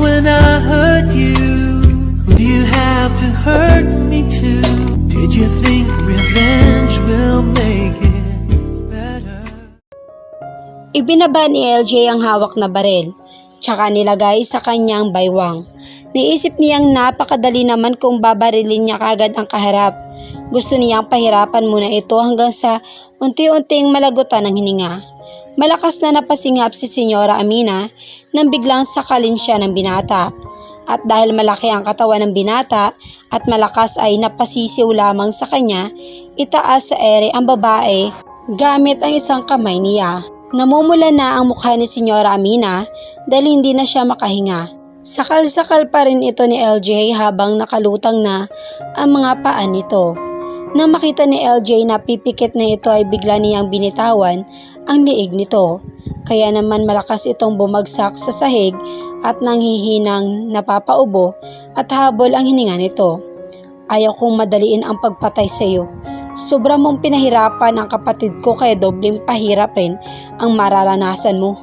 when I hurt you? Do you have to hurt me too? Did you think revenge will make it better? Ibinaba ni LJ ang hawak na barel, tsaka nilagay sa kanyang baywang. Niisip niyang napakadali naman kung babarilin niya kagad ang kaharap. Gusto niyang pahirapan muna ito hanggang sa unti-unting malagutan ng hininga. Malakas na napasingap si Senyora Amina nang biglang sakalin siya ng binata. At dahil malaki ang katawan ng binata at malakas ay napasisiw lamang sa kanya, itaas sa ere ang babae gamit ang isang kamay niya. Namumula na ang mukha ni Senyora Amina dahil hindi na siya makahinga. Sakal-sakal pa rin ito ni LJ habang nakalutang na ang mga paa nito. Nang makita ni LJ na pipikit na ito ay bigla niyang binitawan ang liig nito. Kaya naman malakas itong bumagsak sa sahig at nanghihinang napapaubo at habol ang hininga nito. Ayaw kong madaliin ang pagpatay sa iyo. Sobra mong pinahirapan ang kapatid ko kaya dobleng pahirap rin ang mararanasan mo.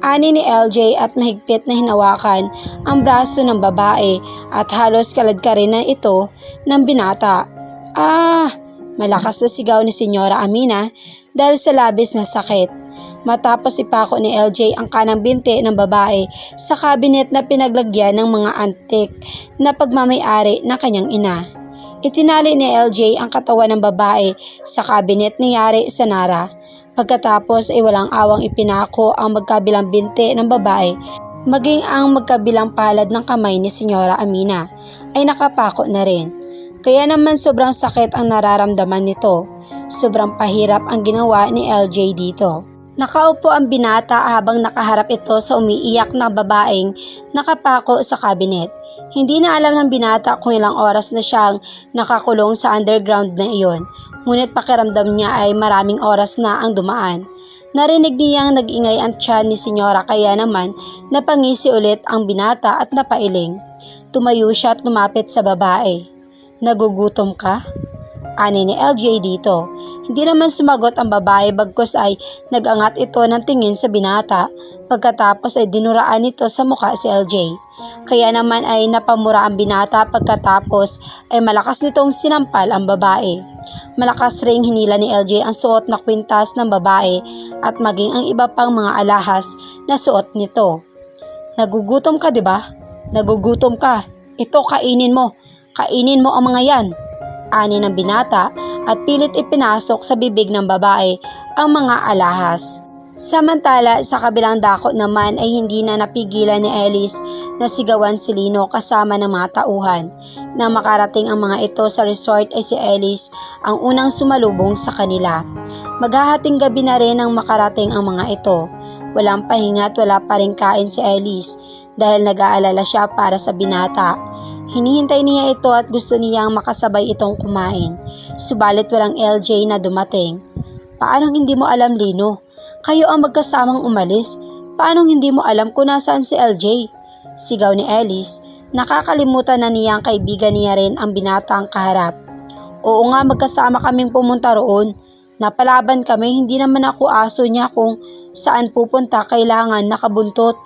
Ani ni LJ at mahigpit na hinawakan ang braso ng babae at halos kalad ka rin na ito ng binata. Ah! Malakas na sigaw ni Senyora Amina dahil sa labis na sakit. Matapos ipako ni LJ ang kanang binti ng babae sa kabinet na pinaglagyan ng mga antik na pagmamayari na kanyang ina. Itinali ni LJ ang katawan ng babae sa kabinet ni Yari sa Nara. Pagkatapos ay walang awang ipinako ang magkabilang binti ng babae maging ang magkabilang palad ng kamay ni Senyora Amina ay nakapako na rin. Kaya naman sobrang sakit ang nararamdaman nito. Sobrang pahirap ang ginawa ni LJ dito. Nakaupo ang binata habang nakaharap ito sa umiiyak na babaeng nakapako sa kabinet. Hindi na alam ng binata kung ilang oras na siyang nakakulong sa underground na iyon. Ngunit pakiramdam niya ay maraming oras na ang dumaan. Narinig niyang nag-ingay ang tiyan ni Senyora kaya naman napangisi ulit ang binata at napailing. Tumayo siya at lumapit sa babae. Nagugutom ka? Ani ni LJ dito. Hindi naman sumagot ang babae bagkos ay nagangat ito ng tingin sa binata. Pagkatapos ay dinuraan nito sa mukha si LJ. Kaya naman ay napamura ang binata pagkatapos ay malakas nitong sinampal ang babae. Malakas ring hinila ni LJ ang suot na kwintas ng babae at maging ang iba pang mga alahas na suot nito. Nagugutom ka, ba? Nagugutom ka. Ito kainin mo. Kainin mo ang mga yan. Ani ng binata at pilit ipinasok sa bibig ng babae ang mga alahas. Samantala, sa kabilang dako naman ay hindi na napigilan ni Alice na sigawan si Lino kasama ng mga tauhan. Na makarating ang mga ito sa resort ay si Alice ang unang sumalubong sa kanila. Maghahating gabi na rin ang makarating ang mga ito. Walang pahinga at wala pa rin kain si Alice dahil nag-aalala siya para sa binata. Hinihintay niya ito at gusto niyang makasabay itong kumain. Subalit walang LJ na dumating. Paano hindi mo alam Lino? Kayo ang magkasamang umalis. Paano hindi mo alam kung nasaan si LJ? Sigaw ni Alice. Nakakalimutan na niyang kaibigan niya rin ang binatang kaharap. Oo nga magkasama kaming pumunta roon. Napalaban kami, hindi naman ako aso niya kung saan pupunta kailangan nakabuntot.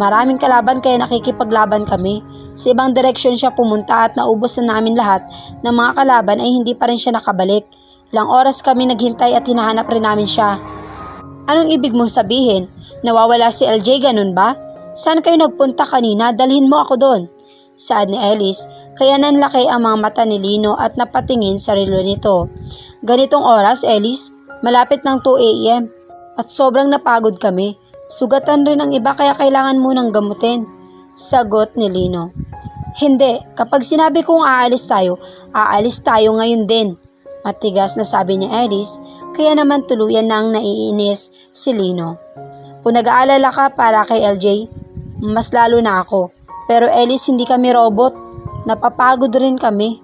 Maraming kalaban kaya nakikipaglaban kami. Sa ibang direksyon siya pumunta at naubos na namin lahat ng mga kalaban ay hindi pa rin siya nakabalik. Ilang oras kami naghintay at hinahanap rin namin siya. Anong ibig mong sabihin? Nawawala si LJ ganun ba? Saan kayo nagpunta kanina? Dalhin mo ako doon. Saad ni Alice, kaya nanlaki ang mga mata ni Lino at napatingin sa relo nito. Ganitong oras, Alice, malapit ng 2 a.m. At sobrang napagod kami. Sugatan rin ang iba kaya kailangan munang gamutin. Sagot ni Lino. Hindi, kapag sinabi kong aalis tayo, aalis tayo ngayon din. Matigas na sabi ni Alice, kaya naman tuluyan nang naiinis si Lino. Kung nag-aalala ka para kay LJ, mas lalo na ako. Pero Alice, hindi kami robot. Napapagod rin kami.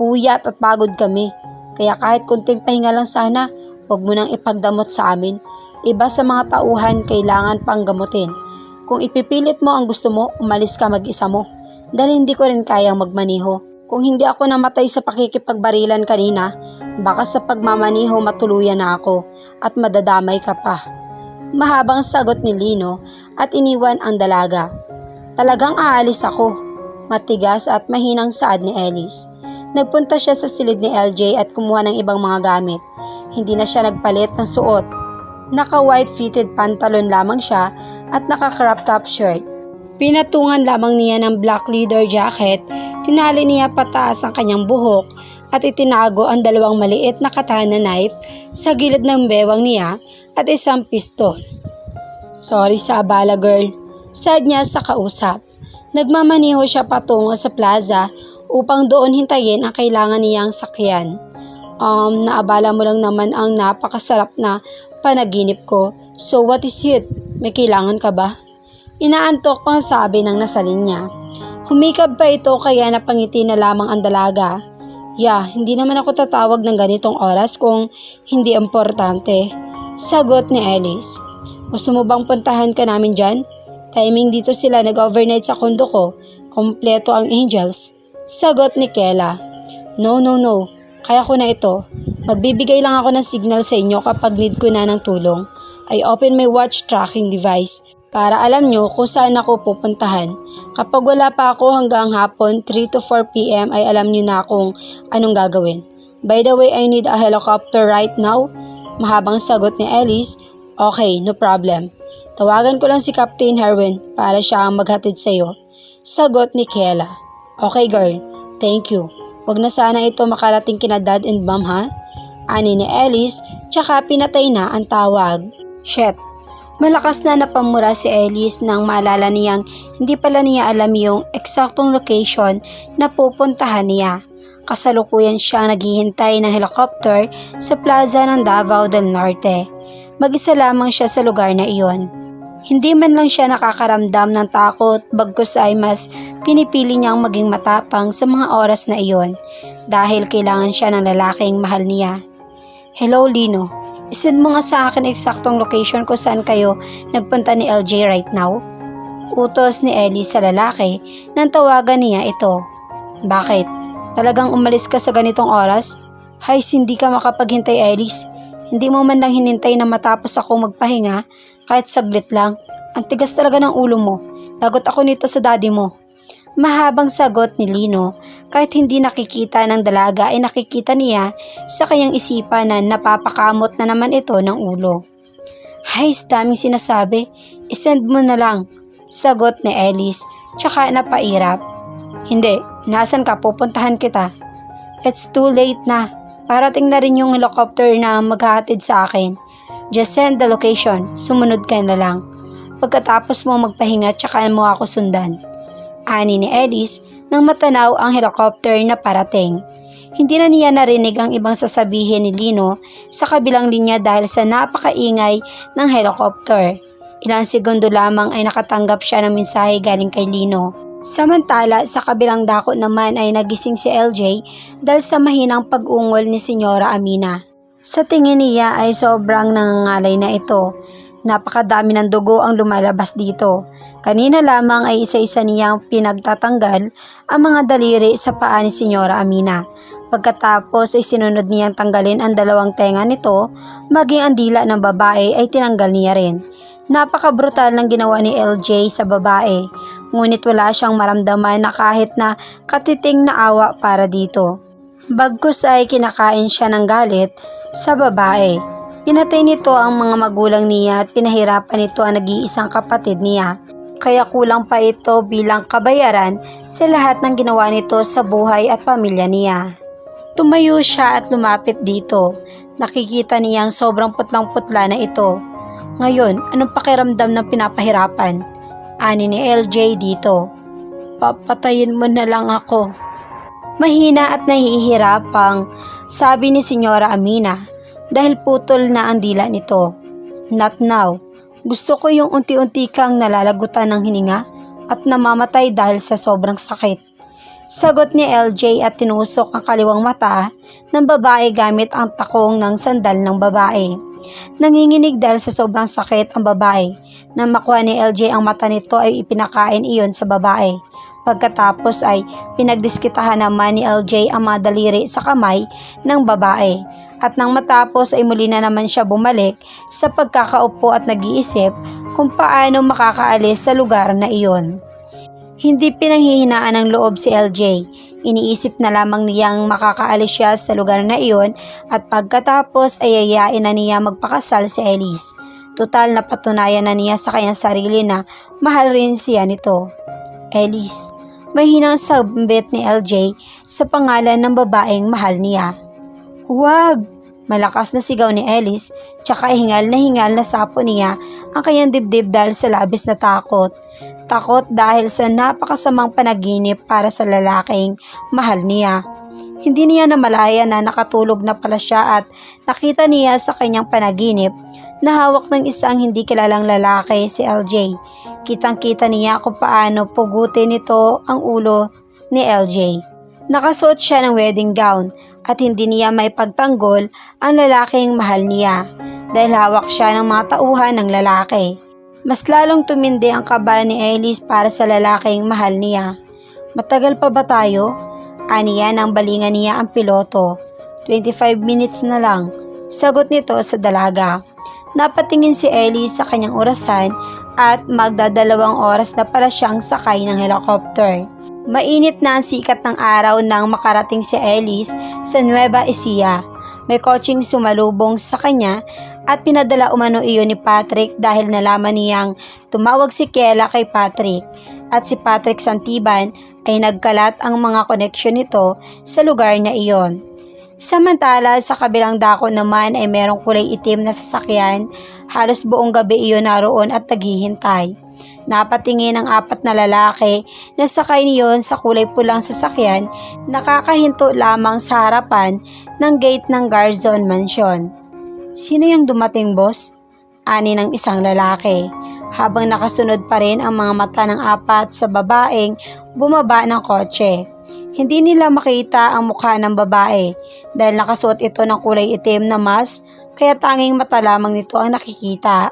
Puyat at pagod kami. Kaya kahit kunting pahinga lang sana, huwag mo nang ipagdamot sa amin. Iba sa mga tauhan kailangan pang gamutin. Kung ipipilit mo ang gusto mo, umalis ka mag-isa mo. Dahil hindi ko rin kayang magmaniho. Kung hindi ako namatay sa pakikipagbarilan kanina, baka sa pagmamaniho matuluyan na ako at madadamay ka pa. Mahabang sagot ni Lino at iniwan ang dalaga. Talagang aalis ako. Matigas at mahinang saad ni Ellis. Nagpunta siya sa silid ni LJ at kumuha ng ibang mga gamit. Hindi na siya nagpalit ng suot. Naka white fitted pantalon lamang siya at naka crop top shirt. Pinatungan lamang niya ng black leather jacket, tinali niya pataas ang kanyang buhok at itinago ang dalawang maliit na katana knife sa gilid ng bewang niya at isang pistol. Sorry sa abala girl, said niya sa kausap. Nagmamaniho siya patungo sa plaza upang doon hintayin ang kailangan niyang sakyan. Um, naabala mo lang naman ang napakasarap na panaginip ko. So what is it? May kailangan ka ba? Inaantok ang sabi ng nasalin niya. Humikab pa ito kaya napangiti na lamang ang dalaga. Yeah, hindi naman ako tatawag ng ganitong oras kung hindi importante. Sagot ni Alice. Gusto mo bang puntahan ka namin dyan? Timing dito sila nag-overnight sa kondo ko. Kompleto ang angels. Sagot ni Kela. No, no, no. Kaya ko na ito. Magbibigay lang ako ng signal sa inyo kapag need ko na ng tulong. I open my watch tracking device para alam nyo kung saan ako pupuntahan. Kapag wala pa ako hanggang hapon, 3 to 4 p.m. ay alam nyo na kung anong gagawin. By the way, I need a helicopter right now. Mahabang sagot ni Alice, Okay, no problem. Tawagan ko lang si Captain Herwin para siya ang maghatid sa'yo. Sagot ni Kela. Okay girl, thank you. Huwag na sana ito makarating kina dad and mom ha? Ani ni Alice, tsaka pinatay na ang tawag. Shit. Malakas na napamura si Alice nang maalala niyang hindi pala niya alam yung eksaktong location na pupuntahan niya. Kasalukuyan siya naghihintay ng helicopter sa plaza ng Davao del Norte. Mag-isa lamang siya sa lugar na iyon. Hindi man lang siya nakakaramdam ng takot bagkus ay mas pinipili niyang maging matapang sa mga oras na iyon dahil kailangan siya ng lalaking mahal niya. Hello Lino, isend mo nga sa akin eksaktong location kung saan kayo nagpunta ni LJ right now? Utos ni Ellie sa lalaki nang tawagan niya ito. Bakit? Talagang umalis ka sa ganitong oras? Hay, hindi ka makapaghintay Ellis. Hindi mo man lang hinintay na matapos ako magpahinga kahit saglit lang. Ang tigas talaga ng ulo mo. Lagot ako nito sa daddy mo. Mahabang sagot ni Lino kahit hindi nakikita ng dalaga ay nakikita niya sa kanyang isipan na napapakamot na naman ito ng ulo. Hay, daming sinasabi. Isend mo na lang. Sagot ni Ellis tsaka napairap. Hindi, nasan ka? Pupuntahan kita. It's too late na. Parating na rin yung helicopter na maghahatid sa akin. Just send the location. Sumunod ka na lang. Pagkatapos mo magpahinga tsaka mo ako sundan. Ani ni Ellis nang matanaw ang helicopter na parating. Hindi na niya narinig ang ibang sasabihin ni Lino sa kabilang linya dahil sa napakaingay ng helicopter. Ilang segundo lamang ay nakatanggap siya ng mensahe galing kay Lino. Samantala, sa kabilang dako naman ay nagising si LJ dahil sa mahinang pag-ungol ni Senyora Amina. Sa tingin niya ay sobrang nangangalay na ito. Napakadami ng dugo ang lumalabas dito. Kanina lamang ay isa-isa niyang pinagtatanggal ang mga daliri sa paa ni Senyora Amina. Pagkatapos ay sinunod niyang tanggalin ang dalawang tenga nito, maging ang dila ng babae ay tinanggal niya rin. Napaka-brutal ng ginawa ni LJ sa babae, ngunit wala siyang maramdaman na kahit na katiting na awa para dito. Bagkus ay kinakain siya ng galit sa babae. Pinatay nito ang mga magulang niya at pinahirapan nito ang nag-iisang kapatid niya. Kaya kulang pa ito bilang kabayaran sa lahat ng ginawa nito sa buhay at pamilya niya. Tumayo siya at lumapit dito. Nakikita niyang sobrang putlang-putla na ito. Ngayon, anong pakiramdam ng pinapahirapan? Ani ni LJ dito. Papatayin mo na lang ako. Mahina at nahihirapang sabi ni Senyora Amina dahil putol na ang dila nito. Not now. Gusto ko yung unti-unti kang nalalagutan ng hininga at namamatay dahil sa sobrang sakit. Sagot ni LJ at tinusok ang kaliwang mata ng babae gamit ang takong ng sandal ng babae. Nanginginig dahil sa sobrang sakit ang babae. Nang makuha ni LJ ang mata nito ay ipinakain iyon sa babae. Pagkatapos ay pinagdiskitahan naman ni LJ ang mga daliri sa kamay ng babae. At nang matapos ay muli na naman siya bumalik sa pagkakaupo at nag-iisip kung paano makakaalis sa lugar na iyon. Hindi pinanghihinaan ng loob si LJ. Iniisip na lamang niyang makakaalis siya sa lugar na iyon at pagkatapos ay yayain na niya magpakasal si Elise. Total na patunayan na niya sa kanyang sarili na mahal rin siya nito. Elise, may hinang sambit ni LJ sa pangalan ng babaeng mahal niya. Huwag! Malakas na sigaw ni Elise, tsaka hingal na hingal na sapo niya ang kanyang dibdib dahil sa labis na takot. Takot dahil sa napakasamang panaginip para sa lalaking mahal niya. Hindi niya namalaya na nakatulog na pala siya at nakita niya sa kanyang panaginip na hawak ng isang hindi kilalang lalaki si LJ. Kitang-kita niya kung paano pugutin nito ang ulo ni LJ. Nakasuot siya ng wedding gown at hindi niya may pagtanggol ang lalaking mahal niya dahil hawak siya ng mga tauhan ng lalaki. Mas lalong tumindi ang kaba ni Elise para sa lalaking mahal niya. Matagal pa ba tayo? Aniya ng balingan niya ang piloto. 25 minutes na lang. Sagot nito sa dalaga. Napatingin si Ellie sa kanyang orasan at magdadalawang oras na pala siyang sakay ng helicopter. Mainit na ang sikat ng araw nang makarating si Ellis sa Nueva Ecija. May kotseng sumalubong sa kanya at pinadala umano iyon ni Patrick dahil nalaman niyang tumawag si Kela kay Patrick at si Patrick Santiban ay nagkalat ang mga koneksyon nito sa lugar na iyon. Samantala sa kabilang dako naman ay merong kulay itim na sasakyan, halos buong gabi iyon naroon at naghihintay. Napatingin ang apat na lalaki na sakay niyon sa kulay pulang sasakyan, nakakahinto lamang sa harapan ng gate ng Garzon Mansion. Sino yung dumating boss? Ani ng isang lalaki. Habang nakasunod pa rin ang mga mata ng apat sa babaeng bumaba ng kotse. Hindi nila makita ang mukha ng babae dahil nakasuot ito ng kulay itim na mask kaya tanging mata lamang nito ang nakikita.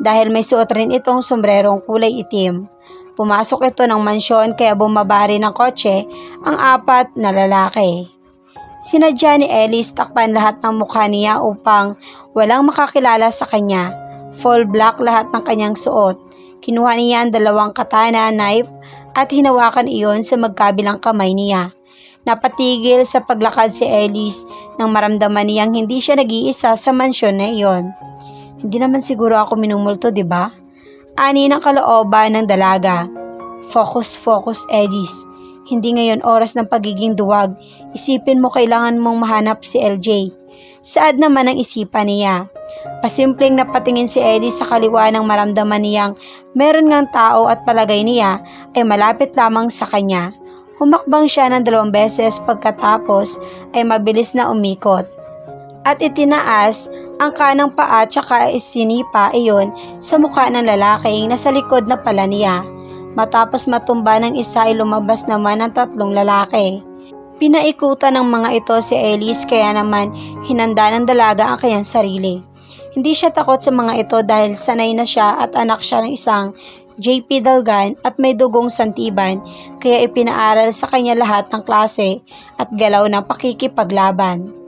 Dahil may suot rin itong sombrerong kulay itim. Pumasok ito ng mansyon kaya bumaba rin ng kotse ang apat na lalaki. Sinadya ni Ellis takpan lahat ng mukha niya upang walang makakilala sa kanya. Full black lahat ng kanyang suot. Kinuha niya ang dalawang katana, knife at hinawakan iyon sa magkabilang kamay niya. Napatigil sa paglakad si Ellis nang maramdaman niyang hindi siya nag-iisa sa mansyon na iyon. Hindi naman siguro ako minumulto, di ba? Ani ng kalooban ng dalaga. Focus, focus, Ellis. Hindi ngayon oras ng pagiging duwag. Isipin mo kailangan mong mahanap si LJ. Saad naman ang isipan niya. Pasimpleng napatingin si Ellie sa kaliwa ng maramdaman niyang meron ngang tao at palagay niya ay malapit lamang sa kanya. Humakbang siya ng dalawang beses pagkatapos ay mabilis na umikot. At itinaas ang kanang paa tsaka isinipa iyon sa mukha ng lalaking nasa likod na pala niya. Matapos matumba ng isa ay lumabas naman ang tatlong lalaki. Pinaikutan ng mga ito si Elise kaya naman hinanda ng dalaga ang kanyang sarili. Hindi siya takot sa mga ito dahil sanay na siya at anak siya ng isang JP Dalgan at may dugong santiban kaya ipinaaral sa kanya lahat ng klase at galaw ng pakikipaglaban.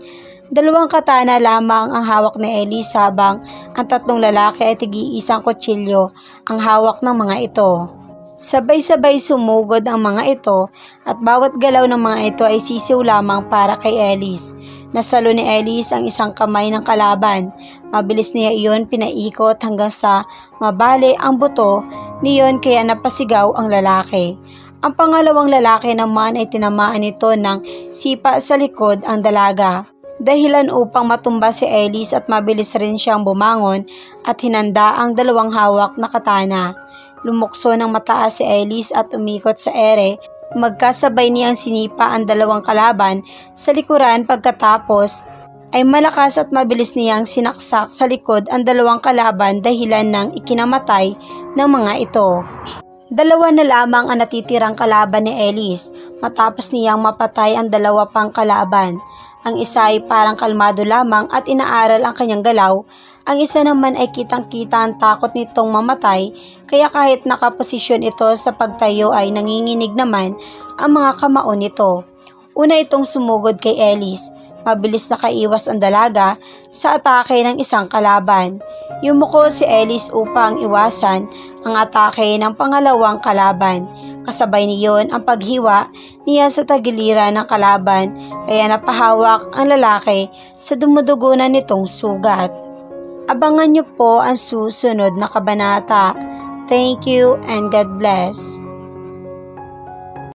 Dalawang katana lamang ang hawak ni Elise habang ang tatlong lalaki ay tigi-isang kutsilyo ang hawak ng mga ito. Sabay-sabay sumugod ang mga ito at bawat galaw ng mga ito ay sisiw lamang para kay Elise. Nasalo ni Elise ang isang kamay ng kalaban. Mabilis niya iyon pinaikot hanggang sa mabali ang buto niyon kaya napasigaw ang lalaki. Ang pangalawang lalaki naman ay tinamaan nito ng sipa sa likod ang dalaga. Dahilan upang matumba si Elise at mabilis rin siyang bumangon at hinanda ang dalawang hawak na katana. Lumukso ng mataas si Elise at umikot sa ere. Magkasabay niyang sinipa ang dalawang kalaban sa likuran pagkatapos ay malakas at mabilis niyang sinaksak sa likod ang dalawang kalaban dahilan ng ikinamatay ng mga ito. Dalawa na lamang ang natitirang kalaban ni Elise matapos niyang mapatay ang dalawa pang kalaban. Ang isa ay parang kalmado lamang at inaaral ang kanyang galaw. Ang isa naman ay kitang-kita ang takot nitong mamatay kaya kahit nakaposisyon ito sa pagtayo ay nanginginig naman ang mga kamao nito. Una itong sumugod kay Elise. Mabilis na kaiwas ang dalaga sa atake ng isang kalaban. Yumuko si Elise upang iwasan ang atake ng pangalawang kalaban. Kasabay niyon ang paghiwa niya sa tagiliran ng kalaban kaya napahawak ang lalaki sa dumudugunan nitong sugat. Abangan niyo po ang susunod na kabanata. Thank you and God bless.